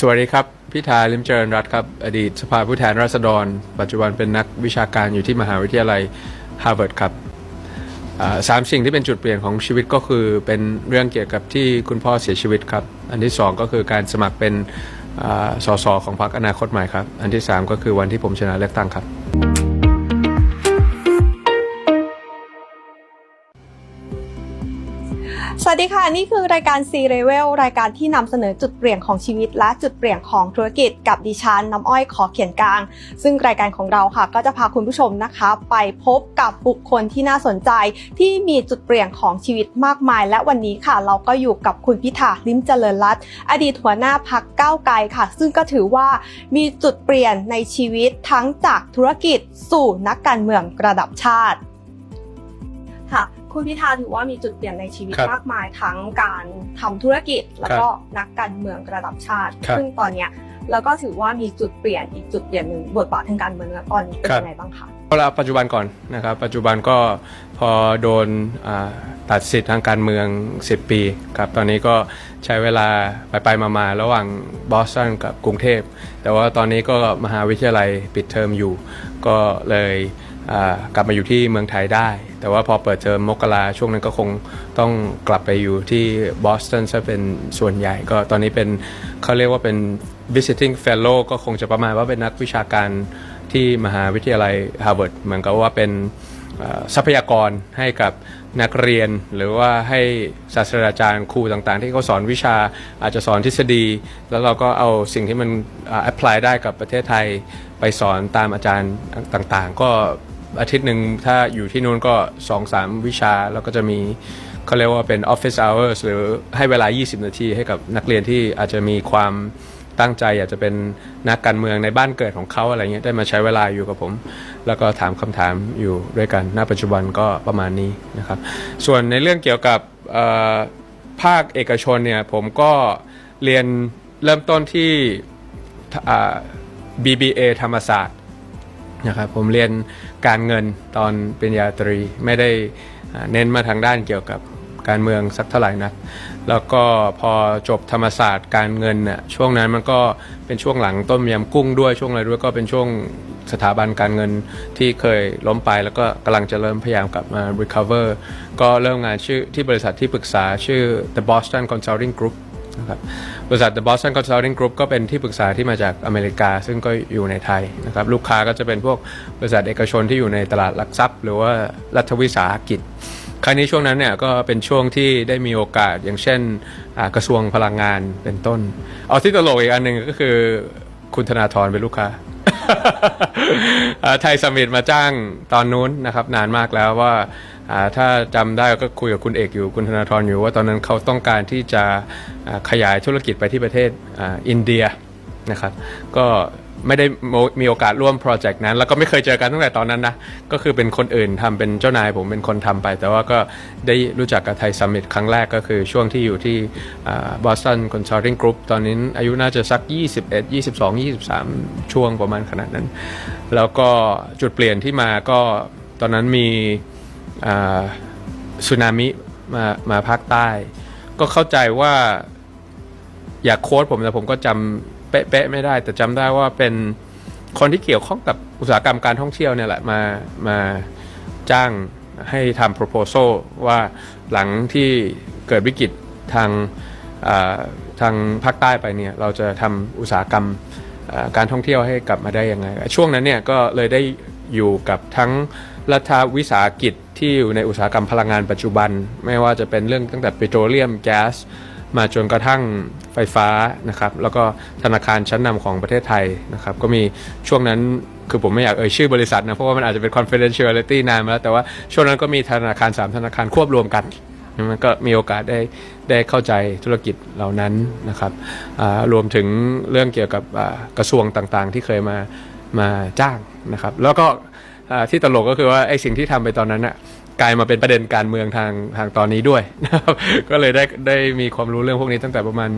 สวัสดีครับพิธาลิมเจริญรัตครับอดีตสภาผู้แทนราษฎร ปัจจุบันเป็นนักวิชาการอยู่ที่มหาวิทยาลัยฮาร์วาร์ดครับสามสิ่งที่เป็นจุดเปลี่ยนของชีวิตก็คือเป็นเรื่องเกี่ยวกับที่คุณพ่อเสียชีวิตครับ อันที่สองก็คือการสมัครเป็นอ่าสสของพรรคอนาคตใหม่ครับ อันที่สามก็คือวันที่ผมชนะเลือกตั้งครับ วัสดีค่ะ นี่คือรายการ C Level รายการที่นำเสนอจุดเปลี่ยนของชีวิต และจุดเปลี่ยนของธุรกิจกับดิฉันน้ำอ้อยขอเขียนกลาง ซึ่งรายการของเราค่ะ ก็จะพาคุณผู้ชมนะคะ ไปพบกับบุคคลที่น่าสนใจ ที่มีจุดเปลี่ยนของชีวิตมากมาย และวันนี้ค่ะ เราก็อยู่กับคุณพิธาลิมเจริญรัตน์อดีตหัวหน้าพักก้าวไกลค่ะ ซึ่งก็ถือว่ามีจุดเปลี่ยนในชีวิตทั้งจากธุรกิจสู่นักการเมืองระดับชาติค่ะ คุณพิธาถือว่ามีจุดเปลี่ยนในชีวิตครับมากมายทั้งการทำธุรกิจ แล้วก็นักการเมืองระดับชาติ ครับ ซึ่งตอนเนี้ยแล้วก็ถือว่ามีจุดเปลี่ยนอีกจุดเปลี่ยนหนึ่งบทบาททางการเมืองแล้วตอนนี้เป็นครับยังไงบ้างคะ เอาละปัจจุบันก่อนนะครับปัจจุบันก็พอโดนอ่าตัดสิทธิ์ทางการเมือง 10 ปีครับตอนนี้ก็ใช้เวลาไปไปๆมาๆ ระหว่างบอสตันกับกรุงเทพ แต่ว่าตอนนี้ก็มหาวิทยาลัยปิดเทอมอยู่ ก็เลยอ่า กลับมาอยู่ที่เมืองไทยได้ แต่ว่าพอเปิดเทอมมกราช่วงนั้นก็คงต้องกลับไปอยู่ที่บอสตันซะเป็นส่วนใหญ่ ก็ตอนนี้เป็นเขาเรียกว่าเป็น visiting fellow ก็คงจะประมาณว่าเป็นนักวิชาการที่มหาวิทยาลัยฮาร์วาร์ดเหมือนกับว่าเป็นทรัพยากรให้กับนักเรียน หรือว่าให้ศาสตราจารย์ครูต่างๆ ที่เขาสอนวิชาอาจจะสอนทฤษฎี แล้วเราก็เอาสิ่งที่มันแอพพลายได้กับประเทศไทย ไปสอนตามอาจารย์ต่างๆ ก็ อาทิตย์หนึ่งถ้าอยู่ที่นู่นก็2-3วิชา แล้วก็จะมีเขาเรียกว่าเป็น office hours หรือให้เวลา 20 นาทีให้กับนักเรียนที่อาจจะมีความตั้งใจอยากจะเป็นนักการเมืองในบ้านเกิดของเขาอะไรเงี้ยได้มาใช้เวลาอยู่กับผม แล้วก็ถามคำถามอยู่ด้วยกันณปัจจุบันก็ประมาณนี้นะครับ ส่วนในเรื่องเกี่ยวกับภาคเอกชนเนี่ยผมก็เรียนเริ่มต้นที่ BBA ธรรมศาสตร์ นะครับผมเรียนการเงินตอนปริญญาตรีไม่ได้เน้นมาทางด้านเกี่ยวกับการเมืองสักเท่าไหร่นัก แล้วก็พอจบธรรมศาสตร์การเงินน่ะช่วงนั้นมันก็เป็นช่วงหลังต้มยำกุ้งด้วยช่วงอะไรด้วยก็เป็นช่วงสถาบันการเงินที่เคยล้มไปแล้วก็กำลังจะเริ่มพยายามกลับมา recover ก็เริ่มงานชื่อที่บริษัทที่ปรึกษาชื่อ The Boston Consulting Group นะครับบริษัท The Boston Consulting Group ก็เป็นที่ปรึกษาที่มาจากอเมริกา ซึ่งก็อยู่ในไทยนะครับลูกค้าก็จะเป็นพวกบริษัทเอกชนที่อยู่ในตลาดหลักทรัพย์ หรือว่ารัฐวิสาหกิจครั้งนี้ช่วงนั้นเนี่ยก็เป็นช่วงที่ได้มีโอกาสอย่างเช่นกระทรวงพลังงานเป็นต้น เอาที่ตลกอีกอันหนึ่งก็คือคุณธนาธรเป็นลูกค้า ไทยสมิธมาจ้างตอนนู้นนะครับนานมากแล้วว่าถ้าจำได้ก็คุยกับคุณเอกอยู่คุณธนาธรอยู่ว่าตอนนั้นเขาต้องการที่จะขยายธุรกิจไปที่ประเทศอินเดียนะครับก็ ไม่ได้มีโอกาสร่วมโปรเจกต์นั้น แล้วก็ไม่เคยเจอกันตั้งแต่ตอนนั้นนะก็คือเป็นคนอื่นทำเป็นเจ้านายผมเป็นคนทำไป แต่ว่าก็ได้รู้จักกับไทยสมิธครั้งแรกก็คือช่วงที่อยู่ที่บอสตันคอนซัลทิงกรุ๊ปตอนนี้อายุน่าจะสัก 21 22 23 ช่วงประมาณขนาดนั้น แล้วก็จุดเปลี่ยนที่มาก็ตอนนั้นมีสึนามิมามาภาคใต้ ก็เข้าใจว่าอยากโค้ดผมแต่ผมก็จำ เป๊ะๆไม่ได้ แต่จำได้ว่าเป็นคนที่เกี่ยวข้องกับอุตสาหกรรมการท่องเที่ยวเนี่ยแหละมามาจ้างให้ทำ proposal ว่าหลังที่เกิดวิกฤตทางทางภาคใต้ไปเนี่ยเราจะทำอุตสาหกรรมการท่องเที่ยวให้กลับมาได้ยังไง ช่วงนั้นเนี่ยก็เลยได้อยู่กับทั้งรัฐวิสาหกิจที่อยู่ในอุตสาหกรรมพลังงานปัจจุบัน ไม่ว่าจะเป็นเรื่องตั้งแต่ปิโตรเลียมแก๊ส มาจนกระทั่งไฟฟ้านะครับแล้วก็ธนาคารชั้นนำของประเทศไทยนะครับก็มีช่วงนั้นคือผมไม่อยากเอ่ยชื่อบริษัทนะเพราะว่ามันอาจจะเป็น confidentiality นานมาแล้ว แต่ว่าช่วงนั้นก็มีธนาคาร 3 ธนาคารควบรวมกันมันก็มีโอกาสได้ได้เข้าใจธุรกิจเหล่านั้นนะครับรวมถึงเรื่องเกี่ยวกับกระทรวงต่างๆ ที่เคยมามาจ้างนะครับ แล้วก็ที่ตลกก็คือว่าไอ้สิ่งที่ทำไปตอนนั้นน่ะ กลายมาเป็นประเด็นการเมืองทางทางตอนนี้ด้วยนะครับก็เลยได้ได้มีความรู้เรื่องพวกนี้ตั้งแต่ประมาณ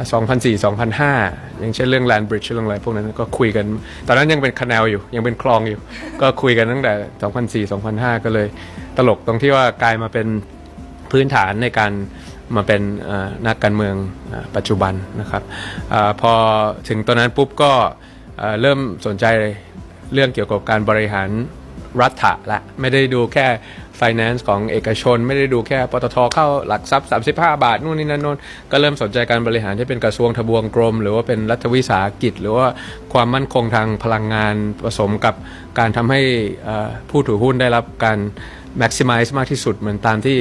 2004 2005 อย่างเช่นเรื่อง land bridge เรื่องอะไรพวกนั้นก็คุยกัน ตอนนั้นยังเป็นคน a l อยู่ ยังเป็นคลองอยู่ ก็คุยกันตั้งแต่ 2004 2005 ก็เลยตลกตรงที่ว่ากลายมาเป็นพื้นฐานในการมาเป็นนักการเมืองอปัจจุบันนะครับอพอถึงตอนนั้นปุ๊บก็เริ่มสนใจเรื่องเกี่ยวกับการบริหาร รัฐะละไม่ได้ดูแค่ finance ของเอกชน ไม่ได้ดูแค่ปตทเข้าหลักทรัพย์ 35 บาทนู่นนี่นั่นโน่นก็เริ่มสนใจการบริหารที่เป็นกระทรวงทบวงกรม หรือว่าเป็นรัฐวิสาหกิจ หรือว่าความมั่นคงทางพลังงานผสมกับการทำให้ผู้ถือหุ้นได้รับการ maximize มากที่สุดเหมือนตามที่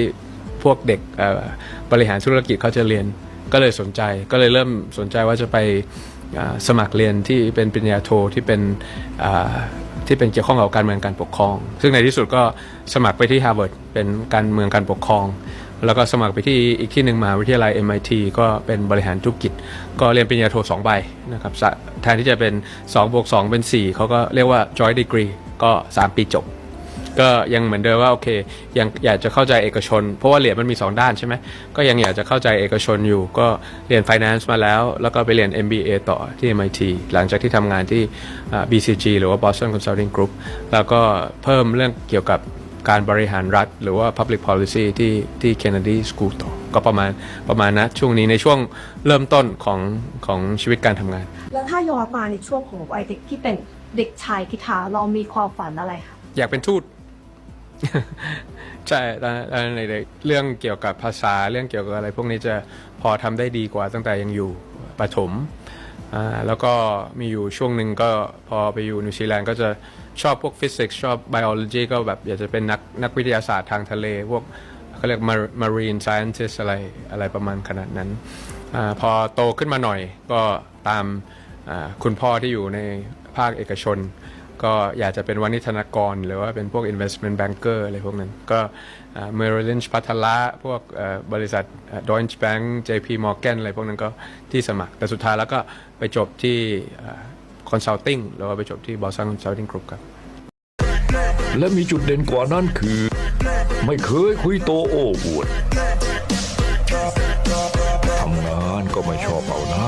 พวกเด็กบริหารธุรกิจเขาจะเรียนก็เลยสนใจก็เลยเริ่มสนใจว่าจะไปสมัครเรียนที่เป็นปริญญาโทที่เป็น ที่เป็นเกี่ยวข้องกับการเมืองการปกครอง ซึ่งในที่สุดก็สมัครไปที่ Harvard เป็นการเมืองการปกครอง แล้วก็สมัครไปที่อีกที่หนึ่งมหาวิทยาลัย MIT ก็เป็นบริหารธุรกิจ ก็เรียนปริญญาโท2ใบนะครับแทนที่จะเป็น2บวก2เป็น 4เขาก็เรียกว่า joint degree ก็ 3 ปีจบ ก็ยังเหมือนเดิมว่าโอเค ยังอยากจะเข้าใจเอกชน เพราะว่าเหรียญมันมี 2 ด้านใช่ไหมก็ยังอยากจะเข้าใจเอกชนอยู่ ก็เรียน finance มาแล้ว แล้วก็ไปเรียน MBA ต่อที่ MIT หลังจากที่ทำงานที่อ่า BCG หรือว่า Boston Consulting Group แล้วก็เพิ่มเรื่องเกี่ยวกับการบริหารรัฐ หรือว่า public policy ที่ที่ Kennedy School ต่อก็ประมาณประมาณนะช่วงนี้ในช่วงเริ่มต้นของของชีวิตการทำงาน แล้วถ้าย้อนมาในช่วงของวัยเด็กที่เป็นเด็กชายกิทาเรามีความฝันอะไรคะอยากเป็นทูต ใช่ตอนตอนในเด็กเรื่องเกี่ยวกับภาษาเรื่องเกี่ยวกับอะไร พวกนี้จะพอทำได้ดีกว่าตั้งแต่ยังอยู่ประถมอ่าแล้วก็มีอยู่ช่วงหนึ่งก็พอไปอยู่นิวซีแลนด์ก็จะชอบพวกฟิสิกส์ชอบไบโอโลจีก็แบบอยากจะเป็นนักนักวิทยาศาสตร์ทางทะเล พวกเขาเรียก mar- marine scientist อะไรอะไรประมาณขนาดนั้นอาพอโตขึ้นมาหน่อยก็ตามอ่าคุณพ่อที่อยู่ในภาคเอกชน ก็อยากจะเป็นวานิธนากร หรือว่าเป็นพวก investment banker อะไรพวกนั้น ก็เมอร์ลินช์พัทละพวกบริษัทดอยน์แบงก์ JP Morgan อะไรพวกนั้นก็ที่สมัคร แต่สุดท้ายแล้วก็ไปจบที่คอนซัลทิงหรือว่าไปจบที่ Boston Consulting Group ครับ และมีจุดเด่นกว่านั้นคือ ไม่เคยคุยโตโอ้อวดทำงานก็ไม่ชอบเอาหน้า